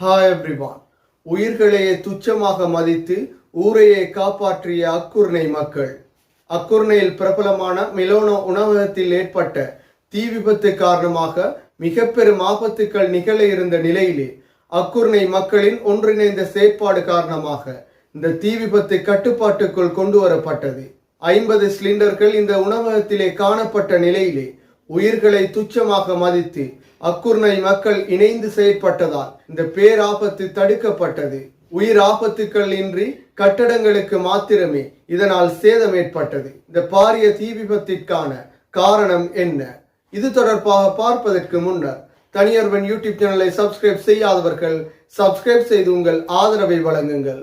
Hi everyone உயிர்களையே துச்சமாக மதித்து ஊரையே காப்பாற்றிய அக்குர்ணை மக்கள். அக்குர்ணையில் பிரபலமான மிலோனோ உணவகத்தில் ஏற்பட்ட தீ விபத்து காரணமாக மிக பெரும் ஆபத்துக்கள் நிகழ இருந்த நிலையிலே அக்குர்ணை மக்களின் ஒன்றிணைந்த செயற்பாடு காரணமாக இந்த தீ விபத்து கட்டுப்பாட்டுக்குள் கொண்டு வரப்பட்டது ஐம்பது சிலிண்டர்கள் இந்த உணவகத்திலே காணப்பட்ட நிலையிலே உயிர்களை துச்சமாக மதித்து அக்குர்ணை மக்கள் இணைந்து செயற்பட்டதால் இந்த பேராபத்து தடுக்கப்பட்டது. உயிர் ஆபத்துக்கள் இன்றி கட்டடங்களுக்கு மாத்திரமே இதனால் சேதம் ஏற்பட்டது. இந்த பாரிய தீ விபத்திற்கான காரணம் என்ன? இது தொடர்பாக பார்ப்பதற்கு முன்னர் தனியர்வன் யூடியூப் சேனலை சப்ஸ்கிரைப் செய்யாதவர்கள் சப்ஸ்கிரைப் செய்து உங்கள் ஆதரவை வழங்குங்கள்.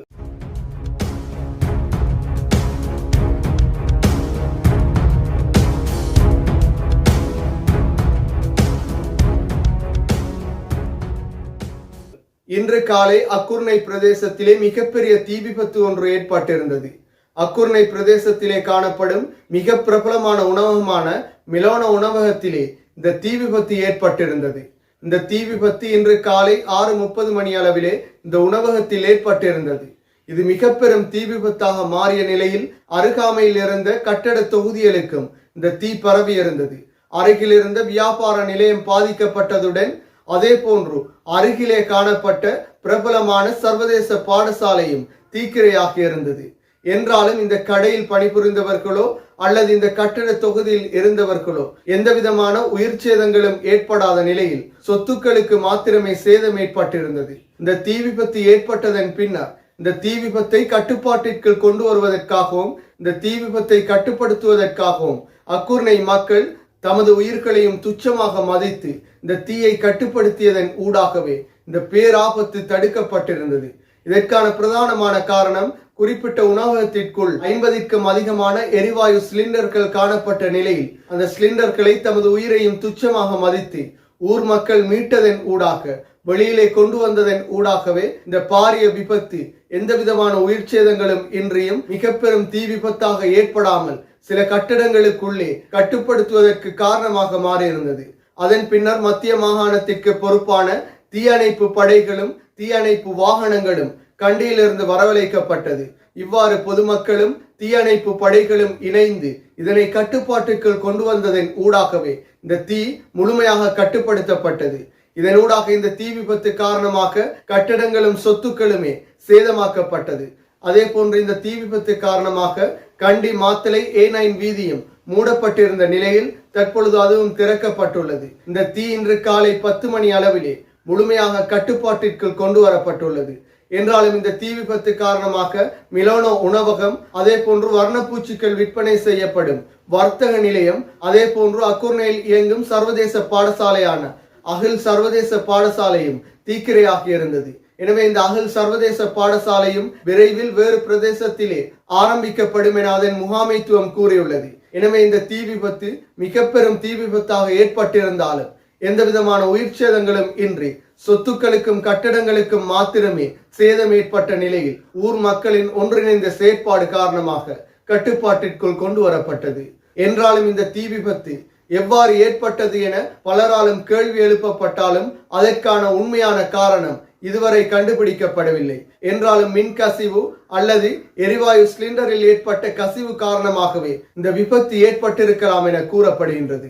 இன்று காலை அக்குர்ணை பிரதேசத்திலே மிகப்பெரிய தீ விபத்து ஒன்று ஏற்பட்டிருந்தது. அக்குர்ணை பிரதேசத்திலே காணப்படும் மிக பிரபலமான உணவகமான மிலோன உணவகத்திலே இந்த தீ விபத்து ஏற்பட்டிருந்தது. இந்த தீ விபத்து இன்று காலை ஆறு முப்பது மணி அளவிலே இந்த உணவகத்தில் ஏற்பட்டிருந்தது. இது மிக பெரும் தீ விபத்தாக மாறிய நிலையில் அருகாமையில் இருந்த கட்டட தொகுதிகளுக்கும் இந்த தீ பரவி இருந்தது அருகில் இருந்த வியாபார நிலையம் பாதிக்கப்பட்டதுடன் அதே போன்று அருகிலே காணப்பட்ட பிரபலமான சர்வதேச பாடசாலையும் தீக்கிரையாக இருந்தது. என்றாலும் இந்த கடையில் பணிபுரிந்தவர்களோ அல்லது இந்த கட்டிட தொகுதியில் இருந்தவர்களோ எந்த விதமான உயிர் சேதங்களும் ஏற்படாத நிலையில் சொத்துக்களுக்கு மாத்திரமே சேதம் ஏற்பட்டிருந்தது. இந்த தீ விபத்து ஏற்பட்டதன் பின்னர் இந்த தீ விபத்தை கட்டுப்பாட்டிற்குள் கொண்டு வருவதற்காகவும் இந்த தீ விபத்தை கட்டுப்படுத்துவதற்காகவும் அக்குர்ணை மக்கள் தமது உயிர்களையும் துச்சமாக மதித்து இந்த தீயை கட்டுப்படுத்தியதன் ஊடாகவே இந்த பேராபத்து தடுக்கப்பட்டிருந்தது. இதற்கான பிரதானமான காரணம் குறிப்பிட்ட உணவகத்திற்குள் ஐம்பதிற்கும் அதிகமான எரிவாயு சிலிண்டர்கள் காணப்பட்ட நிலையில் அந்த சிலிண்டர்களை தமது உயிரையும் துச்சமாக மதித்து ஊர் மக்கள் மீட்டதன் ஊடாக வெளியிலே கொண்டு வந்ததன் ஊடாகவே இந்த பாரிய விபத்து எந்த விதமான உயிர் சேதங்களும் இன்றியும் மிக பெரும் தீ விபத்தாக ஏற்படாமல் சில கட்டிடங்களுக்குள்ளே கட்டுப்படுத்துவதற்கு காரணமாக மாறியிருந்தது. அதன் பின்னர் மத்திய மாகாணத்திற்கு பொறுப்பான தீயணைப்பு படைகளும் தீயணைப்பு வாகனங்களும் கண்டியிலிருந்து வரவழைக்கப்பட்டது. இவ்வாறு பொதுமக்களும் தீயணைப்பு படைகளும் இணைந்து இதனை கட்டுப்பாட்டுக்குள் கொண்டு வந்ததன் ஊடாகவே இந்த தீ முழுமையாக கட்டுப்படுத்தப்பட்டது. இதனூடாக இந்த தீ விபத்து காரணமாக கட்டடங்களும் சொத்துக்களுமே சேதமாக்கப்பட்டது. அதே போன்று இந்த தீ விபத்து காரணமாக கண்டி மாத்தலை ஏ நைன் வீதியும் மூடப்பட்டிருந்த நிலையில் தற்பொழுது அதுவும் திறக்கப்பட்டுள்ளது. இந்த தீ இன்று காலை பத்து மணி அளவிலே முழுமையாக கட்டுப்பாட்டிற்குள் கொண்டு வரப்பட்டுள்ளது. என்றாலும் இந்த தீ விபத்து காரணமாக மிலோனோ உணவகம் அதே போன்று வர்ணப்பூச்சிகள் விற்பனை செய்யப்படும். வர்த்தக நிலையம் அதே போன்று அக்குர்னையில் இயங்கும் சர்வதேச பாடசாலையான அகில் சர்வதேச பாடசாலையும் தீக்கிரையாகி இருந்தது. எனவே இந்த அகில் சர்வதேச பாடசாலையும் விரைவில் வேறு பிரதேசத்திலே ஆரம்பிக்கப்படும் என அதன் முகாமைத்துவம் கூறியுள்ளது. எனவே இந்த தீ விபத்து மிக பெரும் தீ விபத்தாக ஏற்பட்டிருந்தாலும் எந்த விதமான உயிர் சேதங்களும் இன்றி சொத்துக்களுக்கும் கட்டடங்களுக்கும் மாத்திரமே சேதம் ஏற்பட்ட நிலையில் ஊர் மக்களின் ஒன்றிணைந்த செயற்பாடு காரணமாக கட்டுப்பாட்டிற்குள் கொண்டு வரப்பட்டது என்றாலும் இந்த தீ விபத்து எவ்வாறு ஏற்பட்டது என பலராலும் கேள்வி எழுப்பப்பட்டாலும் அதற்கான உண்மையான காரணம் இதுவரை கண்டுபிடிக்கப்படவில்லை. என்றாலும் மின் கசிவு அல்லது எரிவாயு சிலிண்டரில் ஏற்பட்ட கசிவு காரணமாகவே இந்த விபத்து ஏற்பட்டிருக்கலாம் என கூறப்படுகின்றது.